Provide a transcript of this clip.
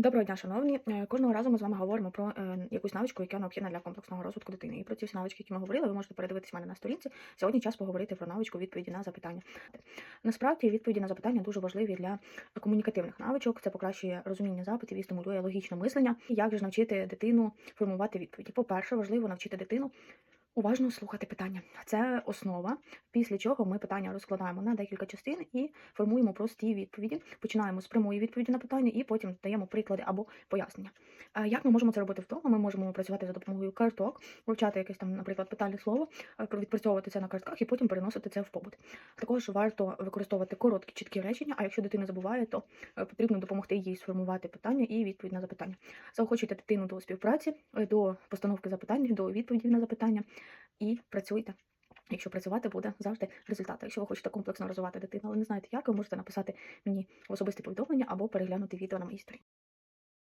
Доброго дня, шановні. Е, Кожного разу ми з вами говоримо про е, якусь навичку, яка необхідна для комплексного розвитку дитини. І про ці всі навички, які ми говорили, ви можете передивитись мене на сторінці. Сьогодні час поговорити про навичку відповіді на запитання. Насправді відповіді на запитання дуже важливі для комунікативних навичок. Це покращує розуміння запитів і стимулює логічне мислення. Як же навчити дитину формувати відповіді? По-перше, важливо навчити дитину. Уважно слухати питання. Це основа, після чого ми питання розкладаємо на декілька частин і формуємо прості відповіді. Починаємо з прямої відповіді на питання і потім даємо приклади або пояснення. Е, Як ми можемо це робити вдома? Ми можемо працювати за допомогою карток, вивчати якесь там, наприклад, питальне слово, е, відпрацьовувати це на картках і потім переносити це в побут. Також варто використовувати короткі чіткі речення. А якщо дитина забуває, то е, потрібно допомогти їй сформувати питання і відповідь на запитання. Заохочуйте дитину до співпраці, до постановки запитань, до відповідей на запитання і працюйте. Якщо працювати буде завжди результат. Якщо ви хочете комплексно розвивати дитину, але не знаєте як, ви можете написати мені в особисте повідомлення або переглянути відео на моїй сторінці.